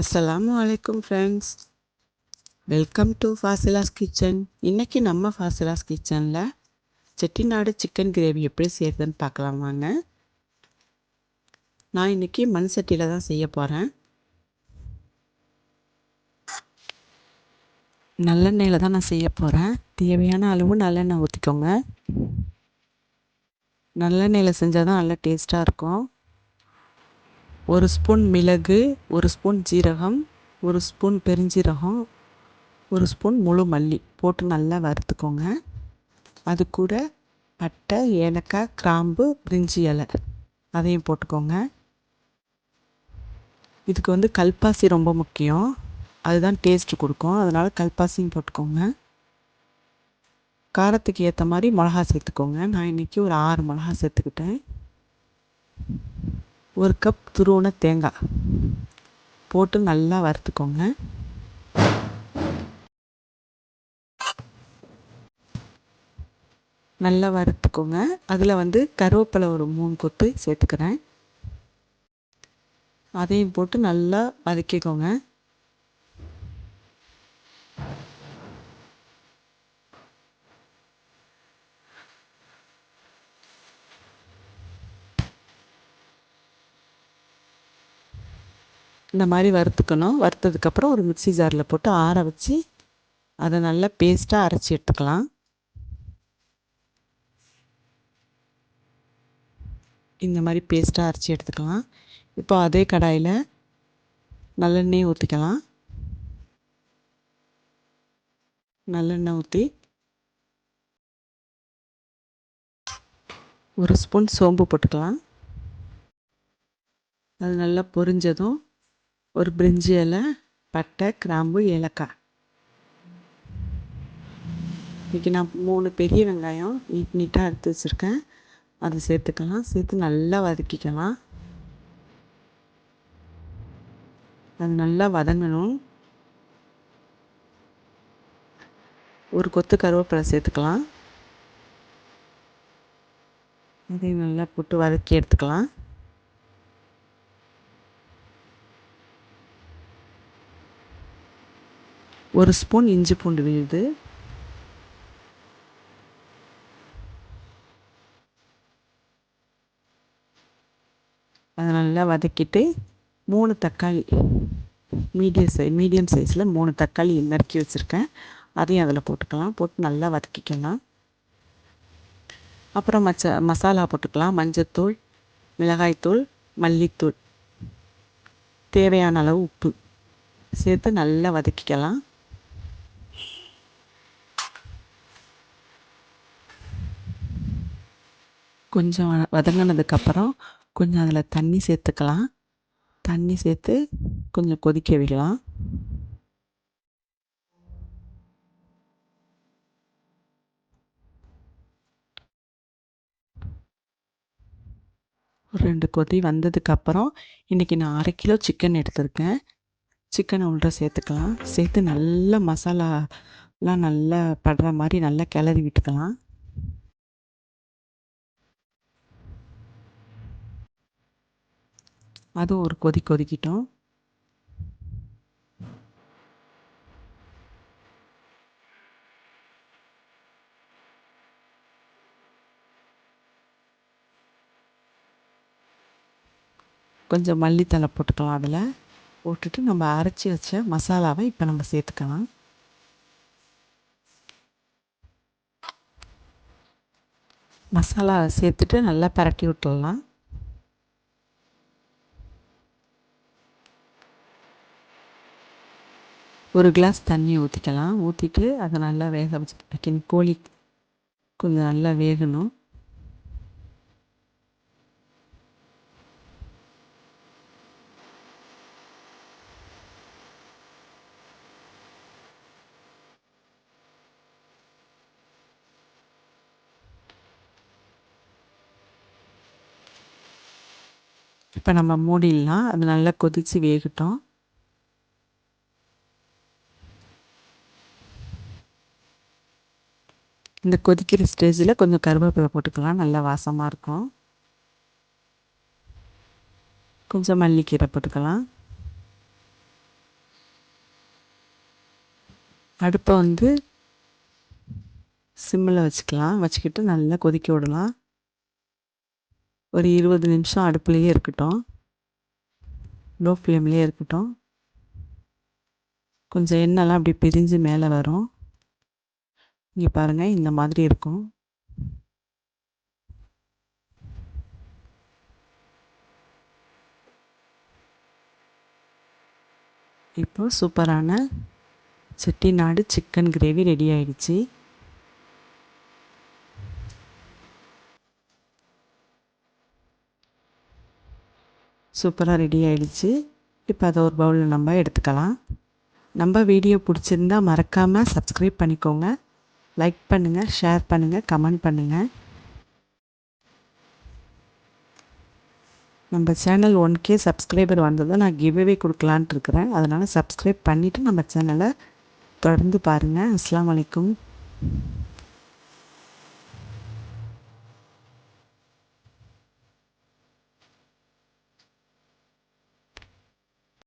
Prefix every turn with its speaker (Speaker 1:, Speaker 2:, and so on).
Speaker 1: அஸ்லாமு அலைக்கும் friends welcome to Fasila's kitchen இன்றைக்கி நம்ம ஃபாசிலாஸ் கிச்சனில் செட்டிநாடு சிக்கன் கிரேவி எப்படி செய்கிறதுன்னு பார்க்கலாம் வாங்க. நான் இன்றைக்கி மண் சட்டியில் தான் செய்ய போகிறேன் நல்லெண்ணெயில் தான் நான் செய்ய போகிறேன் தேவையான அளவு நல்லெண்ணெய் ஊற்றிக்கோங்க நல்லெண்ணெயில் செஞ்சால் தான் நல்லா டேஸ்ட்டாக இருக்கும். ஒரு ஸ்பூன் மிளகு ஒரு ஸ்பூன் ஜீரகம் ஒரு ஸ்பூன் பெருஞ்சீரகம் ஒரு ஸ்பூன் முழு மல்லி போட்டு நல்லா வறுத்துக்கோங்க. அது கூட பட்டை ஏலக்காய் கிராம்பு பிரிஞ்சி இலை அதையும் போட்டுக்கோங்க. இதுக்கு வந்து கல்பாசி ரொம்ப முக்கியம். அதுதான் டேஸ்ட்டு கொடுக்கும். அதனால் கல்பாசியும் போட்டுக்கோங்க. காரத்துக்கு ஏற்ற மாதிரி மிளகா சேர்த்துக்கோங்க. நான் இன்றைக்கி ஒரு ஆறு மிளகா சேர்த்துக்கிட்டேன். ஒரு கப் துருவன தேங்காய். போட்டு நல்லா வறுத்துக்கோங்க. நல்லா வறுத்துக்கோங்க. அதில் வந்து கருவேப்பிலை ஒரு மூணு கொத்து சேர்த்துக்கிறேன். அதையும் போட்டு நல்லா வதக்கிக்கோங்க. இந்த மாதிரி வறுத்துக்கணும். வறுத்ததுக்கப்புறம் ஒரு மிக்சி ஜாரில் போட்டு ஆற வச்சு அதை நல்லா பேஸ்ட்டாக அரைச்சி எடுத்துக்கலாம். இந்த மாதிரி பேஸ்ட்டாக அரைச்சி எடுத்துக்கலாம். இப்போ அதே கடாயில் நல்லெண்ணெய் ஊற்றிக்கலாம் நல்லெண்ணெய் ஊற்றி ஒரு ஸ்பூன் சோம்பு போட்டுக்கலாம். அது நல்லா பொரிஞ்சதும் ஒரு பிரிஞ்சி இலை பட்டை கிராம்பு ஏலக்காய். இன்றைக்கி நான் மூணு பெரிய வெங்காயம் நீட் நீட்டாக எடுத்து வச்சுருக்கேன். அதை சேர்த்துக்கலாம். சேர்த்து நல்லா வதக்கிக்கலாம். அது நல்லா வதங்கணும். ஒரு கொத்து கருவேப்பிலை சேர்த்துக்கலாம். அதையும் நல்லா போட்டு வதக்கி எடுத்துக்கலாம். ஒரு ஸ்பூன் இஞ்சி பூண்டு விழுது. அதை நல்லா வதக்கிட்டு மூணு தக்காளி மீடியம் சை மீடியம் சைஸில் மூணு தக்காளி நறுக்கி வச்சுருக்கேன். அதையும் அதில் போட்டுக்கலாம். போட்டு நல்லா வதக்கிக்கலாம். அப்புறம் மச்ச மசாலா போட்டுக்கலாம். மஞ்சத்தூள் மிளகாய்த்தூள் மல்லித்தூள். தேவையான அளவு உப்பு. சேர்த்து நல்லா வதக்கிக்கலாம். கொஞ்சம் வதங்கினதுக்கப்புறம் கொஞ்சம் அதில் தண்ணி சேர்த்துக்கலாம். தண்ணி சேர்த்து கொஞ்சம் கொதிக்க விடலாம். ஒரு ரெண்டு கொதி வந்ததுக்கப்புறம் இன்றைக்கி நான் அரை கிலோ சிக்கன் எடுத்திருக்கேன். சிக்கனை உள்ள சேர்த்துக்கலாம். சேர்த்து நல்லா மசாலாலாம் நல்லா படுற மாதிரி நல்லா கிளறி விட்டுக்கலாம். அதுவும் ஒரு கொதி கொதிக்கிட்டோம். கொஞ்சம் மல்லித்தலை போட்டுக்கலாம் அதில். போட்டுட்டு நம்ம அரைச்சி வச்ச மசாலாவை இப்போ நம்ம சேர்த்துக்கலாம். மசாலா சேர்த்துட்டு நல்லா பரட்டி விட்டுடலாம். ஒரு கிளாஸ் தண்ணி ஊற்றிக்கலாம் ஊற்றிட்டு அதை நல்லா வேக வச்சு கோழி கொஞ்சம் நல்லா வேகணும். இப்போ நம்ம மூடிடலாம். அது நல்லா கொதித்து வேகட்டும். இந்த கொதிக்கிற ஸ்டேஜில் கொஞ்சம் கருவேப்பிலை போட்டுக்கலாம். நல்லா வாசமாக இருக்கும். கொஞ்சம் மல்லிக்கீரை போட்டுக்கலாம். அடுப்பை வந்து சிம்மில் வச்சுக்கலாம். வச்சுக்கிட்டு நல்லா கொதிக்க விடலாம். ஒரு இருபது நிமிஷம் அடுப்புலேயே இருக்கட்டும். லோ ஃப்ளேம்லேயே இருக்கட்டும். கொஞ்சம் எண்ணெய்லாம் அப்படி பிரிஞ்சு மேலே வரும். இங்கே பாருங்கள் இந்த மாதிரி இருக்கும். இப்போ சூப்பரான செட்டிநாடு சிக்கன் கிரேவி ரெடி ஆயிடுச்சு. சூப்பராக ரெடி ஆயிடுச்சு. இப்போ அதை ஒரு பவுலில் நம்ம எடுத்துக்கலாம். நம்ம வீடியோ பிடிச்சிருந்தா மறக்காமல் சப்ஸ்கிரைப் பண்ணிக்கோங்க. லைக் பண்ணுங்கள் ஷேர் பண்ணுங்கள் கமெண்ட் பண்ணுங்கள் நம்ம சேனல் ஒன் கே சப்ஸ்கிரைபர் வந்ததை நான் கிவ்அவே கொடுக்கலான்ட்டு இருக்கிறேன். அதனால் சப்ஸ்கிரைப் பண்ணிவிட்டு நம்ம சேனலை தொடர்ந்து பாருங்கள் அஸ்லாம் வலைக்கும்